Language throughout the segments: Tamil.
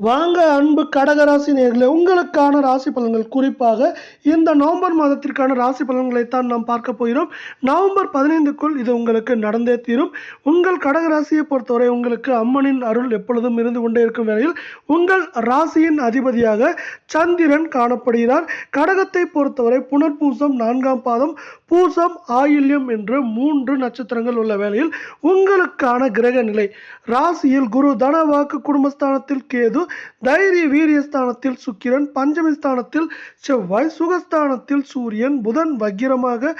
வாங்க அன்பு கடகராசி நேர்களே உங்களுக்கான ராசி பலன்கள் குறிப்பாக இந்த நவம்பர் மாதத்திற்கான ராசி பலன்களை தான் நாம் பார்க்க போகிறோம். நவம்பர் பதினைந்துக்குள் இது உங்களுக்கு நடந்தே தீரும். உங்கள் கடகராசியை பொறுத்தவரை உங்களுக்கு அம்மனின் அருள் எப்பொழுதும் இருந்து கொண்டே இருக்கும் வேளையில் உங்கள் ராசியின் அதிபதியாக சந்திரன் காணப்படுகிறார். கடகத்தை பொறுத்தவரை புனர்பூசம் நான்காம் பாதம் பூசம் ஆயில்யம் என்று மூன்று நட்சத்திரங்கள் உள்ள வேளையில் உங்களுக்கான கிரக நிலை ராசியில் குரு தனவாக்கு குடும்பஸ்தானத்தில் கேது தைரிய வீரியஸ்தானத்தில் சுக்கிரன் பஞ்சமி ஸ்தானத்தில் செவ்வாய் சுகஸ்தானத்தில் சூரியன் புதன் வக்கிரமாக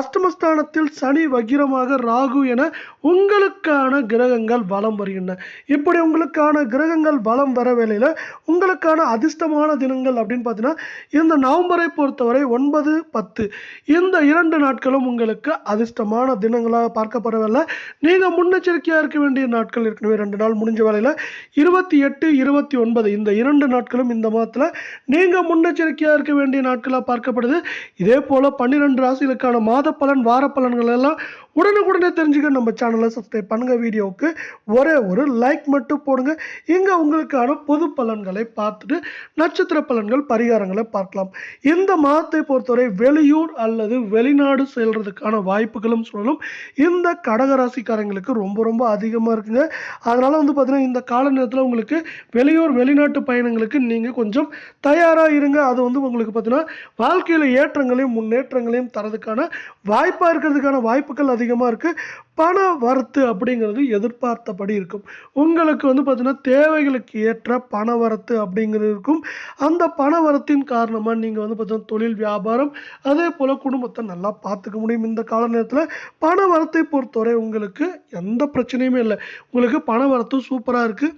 அஷ்டமஸ்தானத்தில் சனி வக்கிரமாக ராகு என உங்களுக்கான கிரகங்கள் வலம் வருகின்றன. இப்படி உங்களுக்கான கிரகங்கள் வலம் வர வேளையில் உங்களுக்கான அதிர்ஷ்டமான தினங்கள் அப்படின்னு பார்த்தீங்கன்னா இந்த நவம்பரை பொறுத்தவரை ஒன்பது பத்து இந்த இரண்டு நாட்களும் உங்களுக்கு அதிர்ஷ்டமான தினங்களாக பார்க்கப்படவில்லை நீங்கள் முன்னெச்சரிக்கையாக இருக்க வேண்டிய நாட்கள் இருக்கணும் ரெண்டு நாள் முடிஞ்ச வேலையில் இருபத்தி எட்டு இருபத்தி ஒன்பது. இந்த இரண்டு நாட்களும் இந்த மாதத்தில் நீங்கள் முன்னெச்சரிக்கையாக இருக்க வேண்டிய நாட்களாக பார்க்கப்படுது. இதே போல் பன்னிரெண்டு ராசிகளுக்கான மாத பலன் வார பலன்கள் எல்லாம் உடனுக்குடனே தெரிஞ்சுக்க நம்ம சேனலை சப்ஸ்கிரைப் பண்ணுங்கள் வீடியோவுக்கு ஒரே ஒரு லைக் மட்டும் போடுங்க. இங்கே உங்களுக்கான பொது பலன்களை பார்த்துட்டு நட்சத்திர பலன்கள் பரிகாரங்களை பார்க்கலாம். இந்த மாதத்தை பொறுத்தவரை வெளியூர் அல்லது வெளிநாடு செல்றதுக்கான வாய்ப்புகளும் சொல்லணும் இந்த கடகராசிக்காரங்களுக்கு ரொம்ப ரொம்ப அதிகமாக இருக்குங்க. அதனால் வந்து பார்த்தீங்கன்னா இந்த கால நேரத்தில் உங்களுக்கு வெளியூர் வெளிநாட்டு பயணங்களுக்கு நீங்கள் கொஞ்சம் தயாராக இருங்க. அது வந்து உங்களுக்கு பார்த்தீங்கன்னா வாழ்க்கையில் ஏற்றங்களையும் முன்னேற்றங்களையும் தரதுக்கான வாய்ப்பாக இருக்கிறதுக்கான வாய்ப்புகள் அதிகமாக இருக்குது பண வரத்து அப்படிங்கிறது எதிர்பார்த்தபடி இருக்கும். உங்களுக்கு வந்து பார்த்திங்கன்னா தேவைகளுக்கு ஏற்ற பண வரத்து அப்படிங்கிறது இருக்கும். அந்த பண வரத்தின் காரணமாக நீங்கள் வந்து பார்த்தீங்கன்னா தொழில் வியாபாரம் அதே போல் குடும்பத்தை நல்லா பார்த்துக்க முடியும். இந்த கால நேரத்தில் பண வரத்தை பொறுத்தவரை உங்களுக்கு எந்த பிரச்சனையுமே இல்லை. உங்களுக்கு பண வரத்து சூப்பராக இருக்குது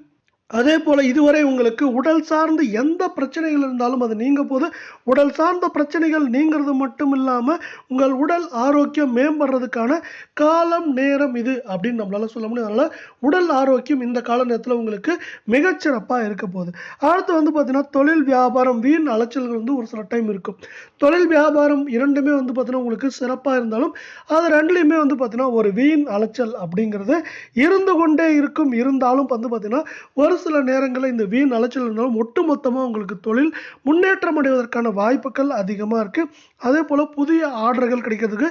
அதே போல் இதுவரை உங்களுக்கு உடல் சார்ந்து எந்த பிரச்சனைகள் இருந்தாலும் அது நீங்க போது. உடல் சார்ந்த பிரச்சனைகள் நீங்கிறது மட்டும் இல்லாமல் உங்கள் உடல் ஆரோக்கியம் மேம்படுறதுக்கான காலம் நேரம் இது அப்படின்னு நம்மளால் சொல்ல முடியும். அதனால் உடல் ஆரோக்கியம் இந்த கால நேரத்தில் உங்களுக்கு மிகச்சிறப்பாக இருக்க போகுது. அடுத்து வந்து பார்த்தீங்கன்னா தொழில் வியாபாரம் வீண் அலைச்சல்கள் வந்து ஒரு சில டைம் இருக்கும். தொழில் வியாபாரம் இரண்டுமே வந்து பார்த்தீங்கன்னா உங்களுக்கு சிறப்பாக இருந்தாலும் அது ரெண்டுலேயுமே வந்து பார்த்தீங்கன்னா ஒரு வீண் அலைச்சல் அப்படிங்கிறது இருந்து கொண்டே இருக்கும். இருந்தாலும் வந்து பார்த்தீங்கன்னா ஒரு சில நேரங்களில் இந்த வீண் அலைச்சல் இருந்தாலும் ஒட்டு மொத்தமாக உங்களுக்கு தொழில் முன்னேற்றம் அடைவதற்கான வாய்ப்புகள் அதிகமாக இருக்குது அதே போல் புதிய ஆர்டர்கள் கிடைக்கிறதுக்கு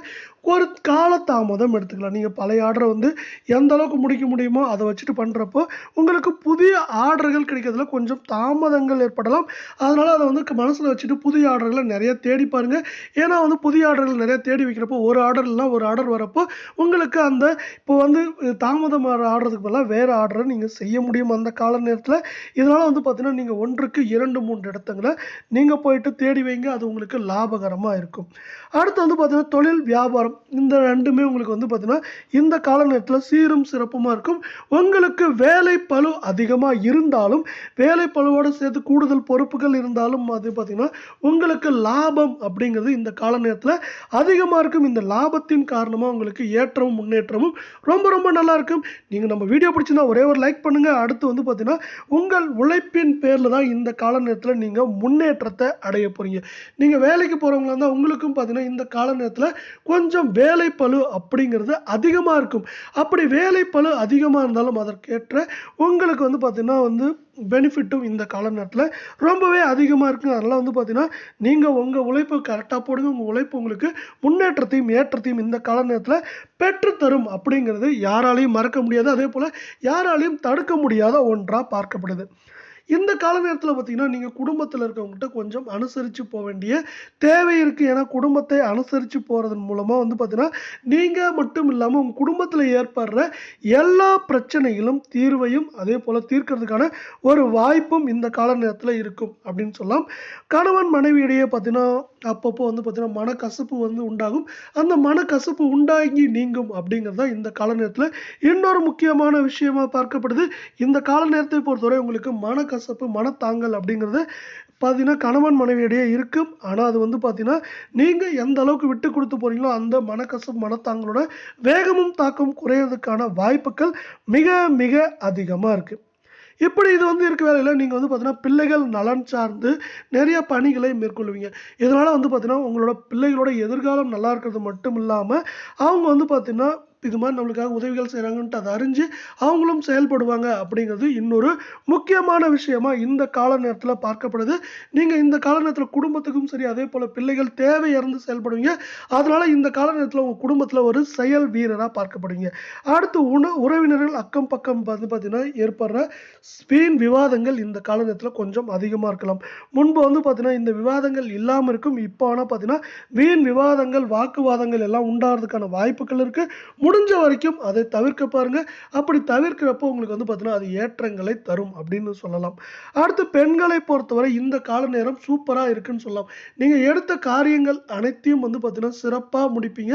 ஒரு காலதாமதம் எடுத்துக்கலாம். நீங்கள் பழைய ஆர்டரை வந்து எந்த அளவுக்கு முடிக்க முடியுமோ அதை வச்சுட்டு பண்ணுறப்போ உங்களுக்கு புதிய ஆர்டர்கள் கிடைக்கிறதுல கொஞ்சம் தாமதங்கள் ஏற்படலாம். அதனால் அதை வந்து மனசில் வச்சுட்டு புதிய ஆர்டர்களை நிறைய தேடி பாருங்கள் ஏன்னா வந்து புதிய ஆர்டர்கள் நிறைய தேடி வைக்கிறப்போ ஒரு ஆர்டர்லாம் ஒரு ஆர்டர் வரப்போ உங்களுக்கு அந்த இப்போ வந்து தாமதம் ஆடுறதுக்கு பதிலாக வேறு ஆர்டரை நீங்கள் செய்ய முடியும் அந்த கால நேரத்தில் இதனால் வந்து பார்த்திங்கன்னா நீங்கள் ஒன்றுக்கு இரண்டு மூன்று இடத்துங்களை நீங்கள் போயிட்டு தேடி வைங்க. அது உங்களுக்கு லாபகரமாக இருக்கும். அடுத்து வந்து பார்த்தீங்கன்னா தொழில் வியாபாரம். இந்த ரெண்டுமே உங்களுக்கு வந்து பார்த்தீங்கன்னா இந்த கால நேரத்தில் சீரும் சிறப்புமாக இருக்கும். உங்களுக்கு வேலை பளு அதிகமாக இருந்தாலும் வேலை பழுவோடு சேர்த்து கூடுதல் பொறுப்புகள் இருந்தாலும் அது பார்த்தீங்கன்னா உங்களுக்கு லாபம் அப்படிங்கிறது இந்த கால நேரத்தில் அதிகமாக இருக்கும். இந்த லாபத்தின் காரணமாக உங்களுக்கு ஏற்றமும் முன்னேற்றமும் ரொம்ப ரொம்ப நல்லா இருக்கும். நீங்கள் நம்ம வீடியோ பிடிச்சிருந்தா ஒரே ஒரு லைக் பண்ணுங்கள் அடுத்து வந்து பார்த்தீங்கன்னா உங்கள் உழைப்பின் பேரில் தான் இந்த கால நேரத்தில் நீங்கள் முன்னேற்றத்தை அடைய போகிறீங்க நீங்கள் வேலைக்கு போகிறவங்களா இருந்தால் உங்களுக்கும் பார்த்தீங்கன்னா இந்த கால நேரத்தில் கொஞ்சம் வேலை பளு அப்படிங்கிறது அதிகமாக இருக்கும். அப்படி வேலை பளு அதிகமாக இருந்தாலும் அதற்கேற்ற உங்களுக்கு வந்து பார்த்திங்கன்னா வந்து பெனிஃபிட்டும் இந்த கால நேரத்தில் ரொம்பவே அதிகமாக இருக்குது அதனால் வந்து பார்த்திங்கன்னா நீங்கள் உங்கள் உழைப்பு கரெக்டாக போடுங்க. உங்கள் உழைப்பு உங்களுக்கு முன்னேற்றத்தையும் ஏற்றத்தையும் இந்த கால நேரத்தில் பெற்றுத்தரும் அப்படிங்கிறது யாராலையும் மறக்க முடியாது. அதே போல் யாராலையும் தடுக்க முடியாத ஒன்றாக பார்க்கப்படுது. இந்த கால நேரத்தில் பார்த்தீங்கன்னா நீங்கள் குடும்பத்தில் இருக்கவங்ககிட்ட கொஞ்சம் அனுசரித்து போக வேண்டிய தேவை இருக்குது ஏன்னா குடும்பத்தை அனுசரித்து போகிறதன் மூலமாக வந்து பார்த்தீங்கன்னா நீங்கள் மட்டும் இல்லாமல் உங்கள் குடும்பத்தில் ஏற்படுற எல்லா பிரச்சனைகளும் தீர்வையும் அதே போல் தீர்க்கறதுக்கான ஒரு வாய்ப்பும் இந்த கால நேரத்தில் இருக்கும் அப்படின்னு சொல்லலாம். கணவன் மனைவியிடையே பார்த்தீங்கன்னா அப்பப்போ வந்து பார்த்தீங்கன்னா மனக்கசப்பு வந்து உண்டாகும். அந்த மனக்கசப்பு உண்டாகி நீங்கும் அப்படிங்கிறது தான் இந்த கால நேரத்தில் இன்னொரு முக்கியமான விஷயமா பார்க்கப்படுது. இந்த கால நேரத்தை பொறுத்தவரை உங்களுக்கு மனக்கசப்பு மனத்தாங்கல் அப்படிங்கிறது பார்த்தீங்கன்னா கணவன் மனைவியிடையே இருக்கும். ஆனால் அது வந்து பார்த்தீங்கன்னா நீங்கள் எந்த அளவுக்கு விட்டு கொடுத்து போகிறீங்களோ அந்த மனக்கசப்பு மனத்தாங்களோட வேகமும் தாக்கம் குறையிறதுக்கான வாய்ப்புகள் மிக மிக அதிகமாக இருக்குது இப்படி இது வந்து இருக்க வேலையில் நீங்கள் வந்து பார்த்தீங்கன்னா பிள்ளைகள் நலன் சார்ந்து நிறைய பணிகளை மேற்கொள்வீங்க. இதனால் வந்து பார்த்தீங்கன்னா உங்களோட பிள்ளைகளோட எதிர்காலம் நல்லா இருக்கிறது மட்டும் இல்லாமல் அவங்க வந்து பார்த்தீங்கன்னா இது மாதிரி நம்மளுக்காக உதவிகள் செய்கிறாங்கன்ட்டு அதை அறிஞ்சு அவங்களும் செயல்படுவாங்க அப்படிங்கிறது இன்னொரு முக்கியமான விஷயமா இந்த கால நேரத்தில் பார்க்கப்படுது. நீங்கள் இந்த கால நேரத்தில் குடும்பத்துக்கும் சரி அதே போல் பிள்ளைகள் தேவை இறந்து செயல்படுவீங்க. அதனால இந்த கால நேரத்தில் உங்கள் குடும்பத்தில் ஒரு செயல் வீரராக பார்க்கப்படுவீங்க. அடுத்து உண உறவினர்கள் அக்கம் பக்கம் வந்து பார்த்தீங்கன்னா ஏற்படுற வீண் விவாதங்கள் இந்த கால நேரத்தில் கொஞ்சம் அதிகமாக இருக்கலாம். முன்பு வந்து பார்த்தீங்கன்னா இந்த விவாதங்கள் இல்லாமல் இருக்கும். இப்போ ஆனால் பார்த்தீங்கன்னா வீண் விவாதங்கள் வாக்குவாதங்கள் எல்லாம் உண்டாகிறதுக்கான வாய்ப்புகள் இருக்குது முடிஞ்ச வரைக்கும் அதை தவிர்க்க பாருங்கள் அப்படி தவிர்க்கிறப்போ உங்களுக்கு வந்து பார்த்தீங்கன்னா அது ஏற்றங்களை தரும் அப்படின்னு சொல்லலாம். அடுத்து பெண்களை பொறுத்தவரை இந்த கால நேரம் சூப்பராக இருக்குன்னு சொல்லலாம். நீங்கள் எடுத்த காரியங்கள் அனைத்தையும் வந்து பார்த்தீங்கன்னா சிறப்பாக முடிப்பீங்க.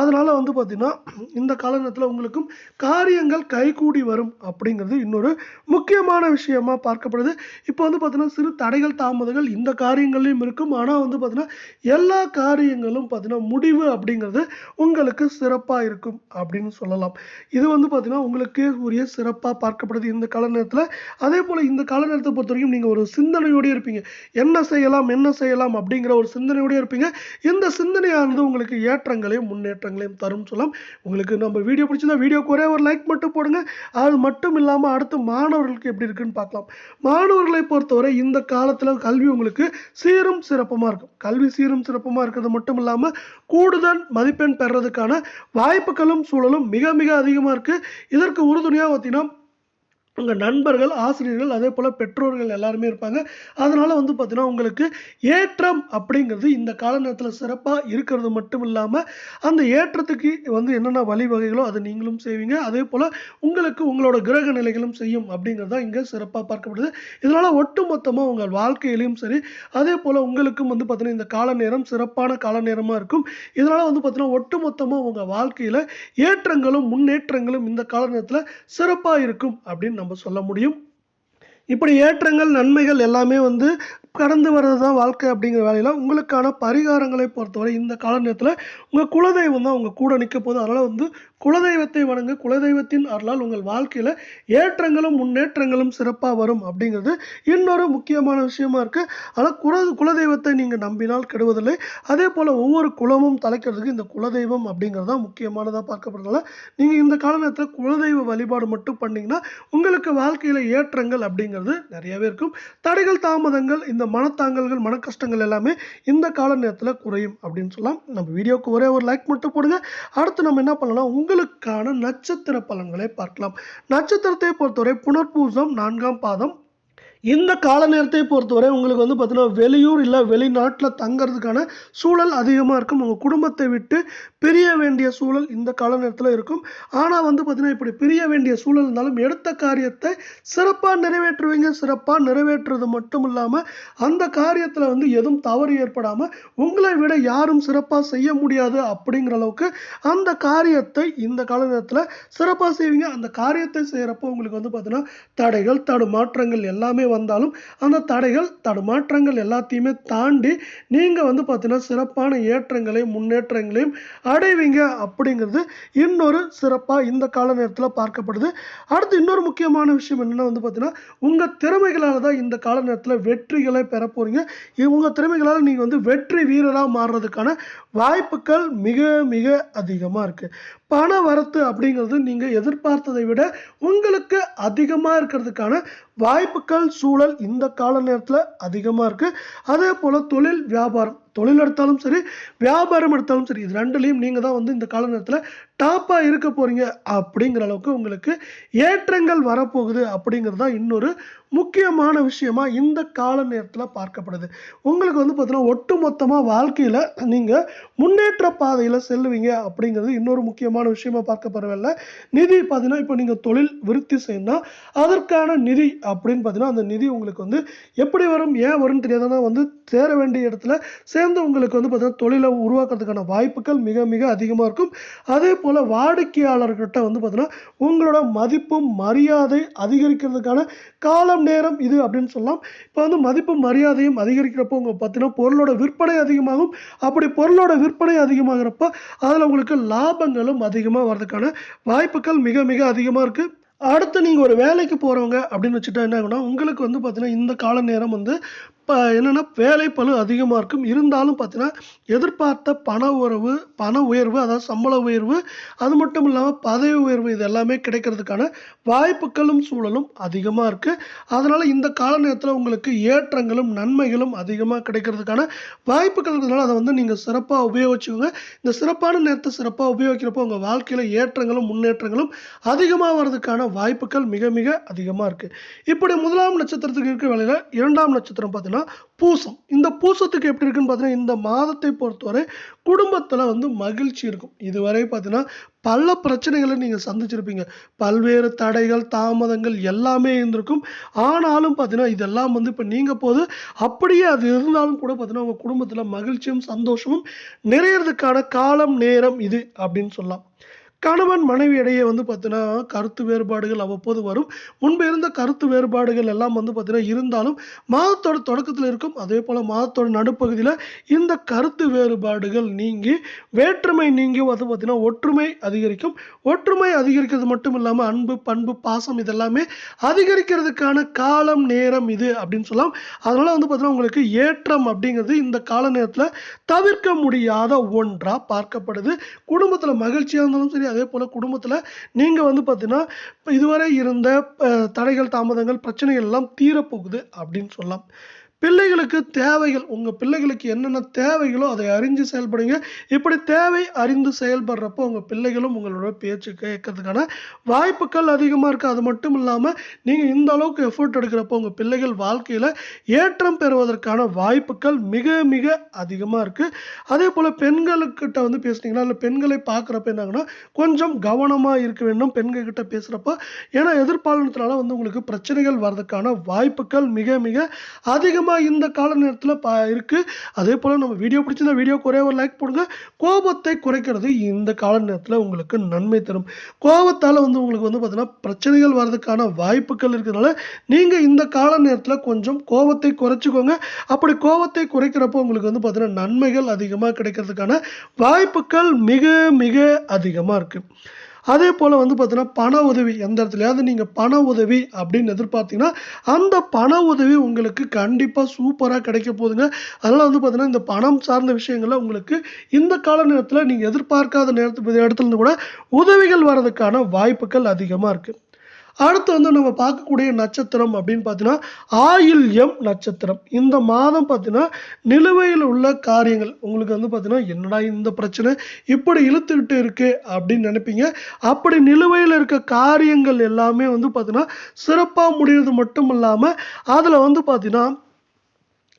அதனால் வந்து பார்த்தீங்கன்னா இந்த கால நேரத்தில் உங்களுக்கும் காரியங்கள் கைகூடி வரும் அப்படிங்கிறது இன்னொரு முக்கியமான விஷயமா பார்க்கப்படுது. இப்போ வந்து பார்த்தீங்கன்னா சிறு தடைகள் தாமதங்கள் இந்த காரியங்கள்லையும் இருக்கும். ஆனால் வந்து பார்த்தீங்கன்னா எல்லா காரியங்களும் பார்த்தீங்கன்னா முடிவு அப்படிங்கிறது உங்களுக்கு சிறப்பாக இருக்கும் அப்படின்னு சொல்லலாம். இது வந்து பார்த்தீங்கன்னா உங்களுக்கு உரிய சிறப்பாக பார்க்கப்படுது இந்த கால நேரத்தில் அதே போல் இந்த கால நேரத்தை பொறுத்த வரைக்கும் நீங்கள் ஒரு சிந்தனையோடய இருப்பீங்க. என்ன செய்யலாம் என்ன செய்யலாம் அப்படிங்கிற ஒரு சிந்தனையோடய இருப்பீங்க. இந்த சிந்தனையானது உங்களுக்கு ஏற்றங்களையும் முன்னேற்றங்களையும் தரும் சொல்லலாம். உங்களுக்கு நம்ம வீடியோ பிடிச்சிருந்தா வீடியோக்கு ஒரே ஒரு லைக் மட்டும் போடுங்க. அது மட்டும் இல்லாமல் அடுத்து மாணவர்களுக்கு எப்படி இருக்குன்னு பார்க்கலாம். மாணவர்களை பொறுத்தவரை இந்த காலத்தில் கல்வி உங்களுக்கு சீரும் சிறப்புமாக இருக்கும். கல்வி சீரும் சிறப்புமாக இருக்கிறது மட்டும் இல்லாமல் கூடுதல் மதிப்பெண் பெறதுக்கான வாய்ப்புகளும் சூழலும் மிக மிக அதிகமாக இருக்குது இதற்கு உறுதுணையாக பார்த்தீங்கன்னா உங்கள் நண்பர்கள் ஆசிரியர்கள் அதே போல் பெற்றோர்கள் எல்லாருமே இருப்பாங்க. அதனால் வந்து பார்த்தீங்கன்னா உங்களுக்கு ஏற்றம் அப்படிங்கிறது இந்த கால நேரத்தில் சிறப்பாக இருக்கிறது மட்டும் இல்லாமல் அந்த ஏற்றத்துக்கு வந்து என்னென்ன வழிவகைகளோ அதை நீங்களும் செய்வீங்க. அதே போல் உங்களுக்கு உங்களோட கிரக நிலைகளும் செய்யும் அப்படிங்கிறது தான் இங்கே சிறப்பாக பார்க்கப்படுது. இதனால் ஒட்டுமொத்தமாக உங்கள் வாழ்க்கையிலையும் சரி அதே போல் உங்களுக்கும் வந்து பார்த்தீங்கன்னா இந்த கால நேரம் சிறப்பான கால நேரமாக இருக்கும். இதனால் வந்து பார்த்தீங்கன்னா ஒட்டுமொத்தமாக உங்கள் வாழ்க்கையில் ஏற்றங்களும் முன்னேற்றங்களும் இந்த கால நேரத்தில் சிறப்பாக இருக்கும் அப்படின்னு நம்ம சொல்ல முடியும்? இப்படி ஏற்றங்கள் நன்மைகள் எல்லாமே வந்து கடந்து வர்றது தான் வாழ்க்கை அப்படிங்கிற வேலையில் உங்களுக்கான பரிகாரங்களை பொறுத்தவரை இந்த கால நேரத்தில் உங்கள் குலதெய்வம் தான் உங்கள் கூட நிற்க போகுது. அதனால் வந்து குலதெய்வத்தை வணங்க. குலதெய்வத்தின் அருளால் உங்கள் வாழ்க்கையில் ஏற்றங்களும் முன்னேற்றங்களும் சிறப்பாக வரும் அப்படிங்கிறது இன்னொரு முக்கியமான விஷயமா இருக்குது ஆனால் குல குலதெய்வத்தை நீங்கள் நம்பினால் கெடுவதில்லை. அதே போல் ஒவ்வொரு குலமும் தலைக்கிறதுக்கு இந்த குலதெய்வம் அப்படிங்கிறது தான் முக்கியமானதாக பார்க்கப்படுறதுனால நீங்கள் இந்த கால நேரத்தில் குலதெய்வ வழிபாடு மட்டும் பண்ணிங்கன்னா உங்களுக்கு வாழ்க்கையில் ஏற்றங்கள் அப்படிங்கிறது நிறையவே இருக்கும். தடைகள் தாமதங்கள் இந்த மனத்தாங்கல்கள் மன கஷ்டங்கள் எல்லாமே இந்த கால நேரத்தில் குறையும் அப்படின்னு சொல்லலாம். நம்ம வீடியோக்கு ஒரே ஒரு லைக் மட்டும் போடுங்க. அடுத்து நம்ம என்ன பண்ணலாம்? உங்களுக்கான நட்சத்திர பலன்களை பார்க்கலாம். நட்சத்திரத்தை பொறுத்தவரை புனர்பூசம் நான்காம் பாதம் இந்த கால நேரத்தை பொறுத்தவரை உங்களுக்கு வந்து பார்த்தீங்கன்னா வெளியூர் இல்லை வெளிநாட்டில் தங்கறதுக்கான சூழல் அதிகமாக இருக்கும். உங்கள் குடும்பத்தை விட்டு பிரிய வேண்டிய சூழல் இந்த கால நேரத்தில் இருக்கும். ஆனால் வந்து பார்த்தீங்கன்னா இப்படி பிரிய வேண்டிய சூழல் இருந்தாலும் எடுத்த காரியத்தை சிறப்பாக நிறைவேற்றுவீங்க. சிறப்பாக நிறைவேற்றுறது மட்டும் இல்லாமல் அந்த காரியத்தில் வந்து எதுவும் தவறு ஏற்படாமல் உங்களை விட யாரும் சிறப்பாக செய்ய முடியாது அப்படிங்கிற அளவுக்கு அந்த காரியத்தை இந்த கால நேரத்தில் சிறப்பாக செய்வீங்க. அந்த காரியத்தை செய்கிறப்போ உங்களுக்கு வந்து பார்த்தீங்கன்னா தடைகள் தடுமாற்றங்கள் எல்லாமே வந்தாலும் அந்த தடைகள் தடுமாற்றங்கள் எல்லாத்தையுமே தாண்டி நீங்கள் வந்து பார்த்தீங்கன்னா சிறப்பான ஏற்றங்களையும் முன்னேற்றங்களையும் அடைவீங்க அப்படிங்கிறது இன்னொரு சிறப்பாக இந்த கால நேரத்தில் பார்க்கப்படுது. அடுத்து இன்னொரு முக்கியமான விஷயம் என்னென்னா வந்து பார்த்தீங்கன்னா உங்கள் திறமைகளால் தான் இந்த கால நேரத்தில் வெற்றிகளை பெற போகிறீங்க உங்கள் திறமைகளால் நீங்கள் வந்து வெற்றி வீரராக மாறுறதுக்கான வாய்ப்புகள் மிக மிக அதிகமாக இருக்குது பண வரத்து அப்படிங்கிறது நீங்கள் எதிர்பார்த்ததை விட உங்களுக்கு அதிகமாக இருக்கிறதுக்கான வாய்ப்புகள் சூழல் இந்த கால நேரத்தில் அதிகமாக இருக்குது அதே போல் தொழில் வியாபாரம். தொழில் எடுத்தாலும் சரி வியாபாரம் எடுத்தாலும் சரி இது ரெண்டுலேயும் நீங்கள் தான் வந்து இந்த கால நேரத்தில் டாப்பாக இருக்க போகிறீங்க அப்படிங்கிற அளவுக்கு உங்களுக்கு ஏற்றங்கள் வரப்போகுது அப்படிங்கிறது தான் இன்னொரு முக்கியமான விஷயமா இந்த கால நேரத்தில் பார்க்கப்படுது. உங்களுக்கு வந்து பார்த்தீங்கன்னா ஒட்டு மொத்தமாக வாழ்க்கையில் நீங்கள் முன்னேற்ற பாதையில் செல்லுவீங்க அப்படிங்கிறது இன்னொரு முக்கியமான விஷயமா பார்க்கப்படவில்லை நிதி பார்த்தீங்கன்னா இப்போ நீங்கள் தொழில் விருத்தி செய்யணும்னா அதற்கான நிதி அப்படின்னு பார்த்தீங்கன்னா அந்த நிதி உங்களுக்கு வந்து எப்படி வரும் ஏன் வரும்னு தெரியாதுன்னா வந்து சேர வேண்டிய இடத்துல சேர்ந்து உங்களுக்கு வந்து பார்த்தீங்கன்னா தொழிலை உருவாக்குறதுக்கான வாய்ப்புகள் மிக மிக அதிகமாக இருக்கும். அதே போல் வாடிக்கையாளர்கிட்ட வந்து பார்த்தீங்கன்னா உங்களோட மதிப்பும் மரியாதை அதிகரிக்கிறதுக்கான காலம் நேரம் இது அப்படின்னு சொல்லலாம். இப்போ வந்து மதிப்பு மரியாதையும் அதிகரிக்கிறப்போ உங்கள் பார்த்தீங்கன்னா பொருளோட விற்பனை அதிகமாகும். அப்படி பொருளோட விற்பனை அதிகமாகிறப்ப அதில் உங்களுக்கு லாபங்களும் அதிகமாக வர்றதுக்கான வாய்ப்புகள் மிக மிக அதிகமாக இருக்குது அடுத்து நீங்கள் ஒரு வேலைக்கு போகிறவங்க அப்படின்னு வச்சுட்டா என்ன ஆகும்னா உங்களுக்கு வந்து பார்த்தீங்கன்னா இந்த கால நேரம் வந்து இப்போ என்னென்னா வேலை பழு அதிகமாக இருக்கும். இருந்தாலும் பார்த்தீங்கன்னா எதிர்பார்த்த பண உறவு பண உயர்வு அதாவது சம்பள உயர்வு அது மட்டும் இல்லாமல் பதவி உயர்வு இது எல்லாமே கிடைக்கிறதுக்கான வாய்ப்புகளும் சூழலும் அதிகமாக இருக்குது அதனால் இந்த கால நேரத்தில் உங்களுக்கு ஏற்றங்களும் நன்மைகளும் அதிகமாக கிடைக்கிறதுக்கான வாய்ப்புகள் இருக்கிறதுனால அதை வந்து நீங்கள் சிறப்பாக உபயோகிச்சுக்கோங்க. இந்த சிறப்பான நேரத்தை சிறப்பாக உபயோகிக்கிறப்போ உங்கள் வாழ்க்கையில் ஏற்றங்களும் முன்னேற்றங்களும் அதிகமாக வர்றதுக்கான வாய்ப்புகள் மிக மிக அதிகமாக இருக்குது இப்படி முதலாம் நட்சத்திரத்துக்கு இருக்க வேலையில் இரண்டாம் நட்சத்திரம் பார்த்தீங்கன்னா பூசம். இந்த பூசத்துக்கு எப்படி இருக்குன்னு பார்த்தீங்கன்னா இந்த மாதத்தை பொறுத்தவரை குடும்பத்தில் வந்து மகிழ்ச்சி இருக்கும். இதுவரை பார்த்தீங்கன்னா பல பிரச்சனைகளை நீங்கள் சந்திச்சிருப்பீங்க. பல்வேறு தடைகள் தாமதங்கள் எல்லாமே இருந்திருக்கும். ஆனாலும் பார்த்தீங்கன்னா இதெல்லாம் வந்து இப்போ நீங்கள் போது அப்படியே அது இருந்தாலும் கூட பார்த்தீங்கன்னா உங்கள் குடும்பத்தில் மகிழ்ச்சியும் சந்தோஷமும் நிறையறதுக்கான காலம் நேரம் இது அப்படின்னு சொல்லலாம். கணவன் மனைவி இடையே வந்து பார்த்தீங்கன்னா கருத்து வேறுபாடுகள் அவ்வப்போது வரும். முன்பு இருந்த கருத்து வேறுபாடுகள் எல்லாம் வந்து பார்த்தீங்கன்னா இருந்தாலும் மாதத்தோட தொடக்கத்தில் இருக்கும். அதே போல் மாதத்தோட நடுப்பகுதியில் இந்த கருத்து வேறுபாடுகள் நீங்கி வேற்றுமை நீங்கி வந்து பார்த்தீங்கன்னா ஒற்றுமை அதிகரிக்கும். ஒற்றுமை அதிகரிக்கிறது மட்டும் இல்லாமல் அன்பு பண்பு பாசம் இதெல்லாமே அதிகரிக்கிறதுக்கான காலம் நேரம் இது அப்படின்னு சொல்லலாம். அதனால் வந்து பார்த்தீங்கன்னா உங்களுக்கு ஏற்றம் அப்படிங்கிறது இந்த கால நேரத்தில் தவிர்க்க முடியாத ஒன்றாக பார்க்கப்படுது. குடும்பத்தில் மகிழ்ச்சியாக இருந்தாலும் சரி அதே போல் குடும்பத்தில் நீங்கள் வந்து பார்த்தீங்கன்னா இதுவரை இருந்த தடைகள் தாமதங்கள் பிரச்சனைகள் எல்லாம் தீரப்போகுது அப்படின்னு சொல்லலாம். பிள்ளைகளுக்கு தேவைகள் உங்கள் பிள்ளைகளுக்கு என்னென்ன தேவைகளோ அதை அறிஞ்சு செயல்படுங்க. இப்படி தேவை அறிந்து செயல்படுறப்போ உங்கள் பிள்ளைகளும் உங்களோட பேச்சு கேட்கறதுக்கான வாய்ப்புகள் அதிகமாக இருக்குது அது மட்டும் இல்லாமல் நீங்கள் இந்த அளவுக்கு எஃபோர்ட் எடுக்கிறப்போ உங்கள் பிள்ளைகள் வாழ்க்கையில் ஏற்றம் பெறுவதற்கான வாய்ப்புகள் மிக மிக அதிகமாக இருக்குது அதே போல் பெண்களுக்கிட்ட வந்து பேசுனீங்கன்னா இல்லை பெண்களை பார்க்குறப்ப என்னாங்கன்னா கொஞ்சம் கவனமாக இருக்க வேண்டும். பெண்கள் கிட்ட பேசுகிறப்போ ஏன்னா எதிர்பாலனத்தினால வந்து உங்களுக்கு பிரச்சனைகள் வர்றதுக்கான வாய்ப்புகள் மிக மிக அதிகம் முக்கியமாக இந்த கால நேரத்தில் பா இருக்குது அதே போல் நம்ம வீடியோ பிடிச்சிருந்தா வீடியோக்கு ஒரே ஒரு லைக் போடுங்க. கோபத்தை குறைக்கிறது இந்த கால நேரத்தில் உங்களுக்கு நன்மை தரும். கோபத்தால் வந்து உங்களுக்கு வந்து பார்த்தீங்கன்னா பிரச்சனைகள் வர்றதுக்கான வாய்ப்புகள் இருக்கிறதுனால நீங்கள் இந்த கால நேரத்தில் கொஞ்சம் கோபத்தை குறைச்சிக்கோங்க. அப்படி கோபத்தை குறைக்கிறப்போ உங்களுக்கு வந்து பார்த்தீங்கன்னா நன்மைகள் அதிகமாக கிடைக்கிறதுக்கான வாய்ப்புகள் மிக மிக அதிகமாக இருக்குது அதே போல் வந்து பார்த்தீங்கன்னா பண உதவி எந்த இடத்துலையாவது நீங்கள் பண உதவி அப்படின்னு எதிர்பார்த்தீங்கன்னா அந்த பண உதவி உங்களுக்கு கண்டிப்பாக சூப்பராக கிடைக்க போகுதுங்க. அதனால் வந்து பார்த்தீங்கன்னா இந்த பணம் சார்ந்த விஷயங்களில் உங்களுக்கு இந்த கால நேரத்தில் நீங்கள் எதிர்பார்க்காத நேரத்து இடத்துல இருந்து கூட உதவிகள் வர்றதுக்கான வாய்ப்புகள் அதிகமாக இருக்குது அடுத்து வந்து நம்ம பார்க்கக்கூடிய நட்சத்திரம் அப்படின்னு பார்த்தீங்கன்னா ஆயில் எம் நட்சத்திரம். இந்த மாதம் பார்த்தீங்கன்னா நிலுவையில் உள்ள காரியங்கள். உங்களுக்கு வந்து பார்த்தீங்கன்னா என்னடா இந்த பிரச்சனை? இப்படி இழுத்துக்கிட்டு இருக்கு அப்படின்னு நினைப்பீங்க. அப்படி நிலுவையில் இருக்க காரியங்கள் எல்லாமே வந்து பார்த்தீங்கன்னா சிறப்பாக முடிகிறது மட்டும் இல்லாமல் அதில் வந்து பார்த்தீங்கன்னா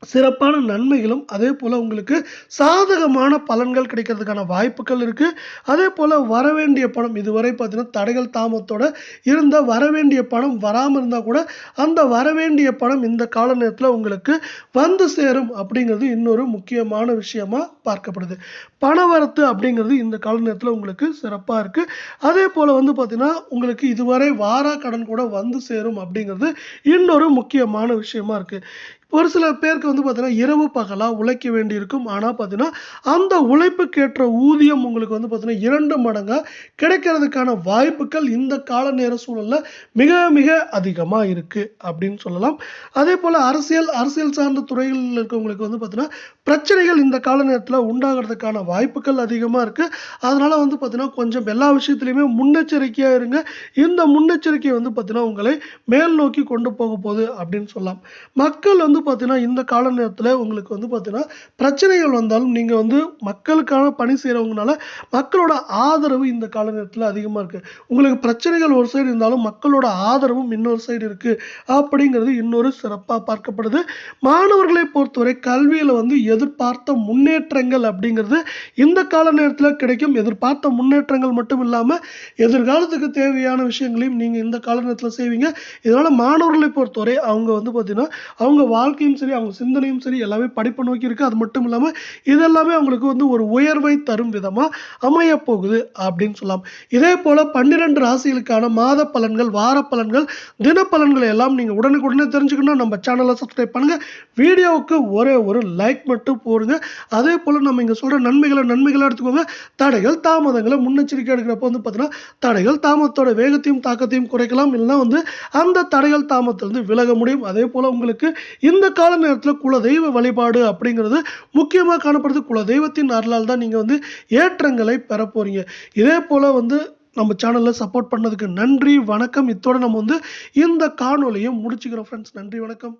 சிறப்பான நன்மைகளும் அதே போல் உங்களுக்கு சாதகமான பலன்கள் கிடைக்கிறதுக்கான வாய்ப்புகள் இருக்குது அதே போல் வரவேண்டிய பணம் இதுவரை பார்த்தீங்கன்னா தடைகள் தாமத்தோட இருந்த வரவேண்டிய பணம் வராமல் இருந்தால் கூட அந்த வரவேண்டிய பணம் இந்த கால நேரத்தில் உங்களுக்கு வந்து சேரும் அப்படிங்கிறது இன்னொரு முக்கியமான விஷயமா பார்க்கப்படுது. பணவரத்து அப்படிங்கிறது இந்த கால நேரத்தில் உங்களுக்கு சிறப்பாக இருக்குது அதே போல் வந்து பார்த்தீங்கன்னா உங்களுக்கு இதுவரை வாரா கடன் கூட வந்து சேரும் அப்படிங்கிறது இன்னொரு முக்கியமான விஷயமா இருக்குது ஒரு சில பேருக்கு வந்து பார்த்தீங்கன்னா இரவு பகலாக உழைக்க வேண்டியிருக்கும். ஆனால் பார்த்தீங்கன்னா அந்த உழைப்புக்கேற்ற ஊதியம் உங்களுக்கு வந்து பார்த்தீங்கன்னா இரண்டு மடங்காக கிடைக்கிறதுக்கான வாய்ப்புகள் இந்த கால நேர சூழலில் மிக மிக அதிகமாக இருக்குது அப்படின்னு சொல்லலாம். அதே போல் அரசியல் அரசியல் சார்ந்த துறைகளில் இருக்கவங்களுக்கு வந்து பார்த்தீங்கன்னா பிரச்சனைகள் இந்த கால நேரத்தில் உண்டாகிறதுக்கான வாய்ப்புகள் அதிகமாக இருக்குது அதனால் வந்து பார்த்தீங்கன்னா கொஞ்சம் எல்லா விஷயத்துலையுமே முன்னெச்சரிக்கையாக இருங்க. இந்த முன்னெச்சரிக்கை வந்து பார்த்தீங்கன்னா உங்களை மேல் நோக்கி கொண்டு போக போகுது அப்படின்னு சொல்லலாம். மக்கள் வந்து வந்து பார்த்தீங்கன்னா இந்த கால நேரத்தில் உங்களுக்கு வந்து பார்த்தீங்கன்னா பிரச்சனைகள் வந்தாலும் நீங்கள் வந்து மக்களுக்கான பணி செய்கிறவங்கனால மக்களோட ஆதரவு இந்த கால நேரத்தில் அதிகமாக இருக்குது உங்களுக்கு பிரச்சனைகள் ஒரு சைடு இருந்தாலும் மக்களோட ஆதரவும் இன்னொரு சைடு இருக்குது அப்படிங்கிறது இன்னொரு சிறப்பாக பார்க்கப்படுது. மாணவர்களை பொறுத்தவரை கல்வியில் வந்து எதிர்பார்த்த முன்னேற்றங்கள் அப்படிங்கிறது இந்த கால நேரத்தில் கிடைக்கும். எதிர்பார்த்த முன்னேற்றங்கள் மட்டும் இல்லாமல் எதிர்காலத்துக்கு தேவையான விஷயங்களையும் நீங்கள் இந்த கால நேரத்தில் செய்வீங்க. இதனால் மாணவர்களை பொறுத்தவரை அவங்க வந்து பார்த்திங்கன்னா அவங்க வா வாழ்க்கையும் சரி அவங்க சிந்தனையும் சரி எல்லாமே படிப்பை நோக்கி இருக்குது அது மட்டும் இல்லாமல் இதெல்லாமே அவங்களுக்கு வந்து ஒரு உயர்வை தரும் விதமாக அமைய போகுது அப்படின்னு சொல்லலாம். இதே போல் பன்னிரெண்டு ராசிகளுக்கான மாத பலன்கள் வார பலன்கள் தின பலன்களை எல்லாம் நீங்கள் உடனுக்குடனே தெரிஞ்சுக்கணும் நம்ம சேனலை சப்ஸ்கிரைப் பண்ணுங்கள் வீடியோவுக்கு ஒரே ஒரு லைக் மட்டும் போடுங்க. அதே போல் நம்ம இங்கே சொல்கிற நன்மைகளை நன்மைகளை எடுத்துக்கோங்க. தடைகள் தாமதங்களை முன்னெச்சரிக்கை எடுக்கிறப்ப வந்து பார்த்தீங்கன்னா தடைகள் தாமதத்தோட வேகத்தையும் தாக்கத்தையும் குறைக்கலாம். இல்லைன்னா வந்து அந்த தடைகள் தாமதத்திலிருந்து விலக முடியும். அதே போல் உங்களுக்கு இந்த இந்த கால நேரத்தில் குலதெய்வ வழிபாடு அப்படிங்கிறது முக்கியமாக காணப்படுது. குலதெய்வத்தின் அருளால் தான் நீங்கள் வந்து ஏற்றங்களை பெற போகிறீங்க இதே போல் வந்து நம்ம சேனலில் சப்போர்ட் பண்ணதுக்கு நன்றி வணக்கம். இத்தோட நம்ம வந்து இந்த காணொலியை முடிச்சுக்கிறோம் ஃப்ரெண்ட்ஸ் நன்றி வணக்கம்.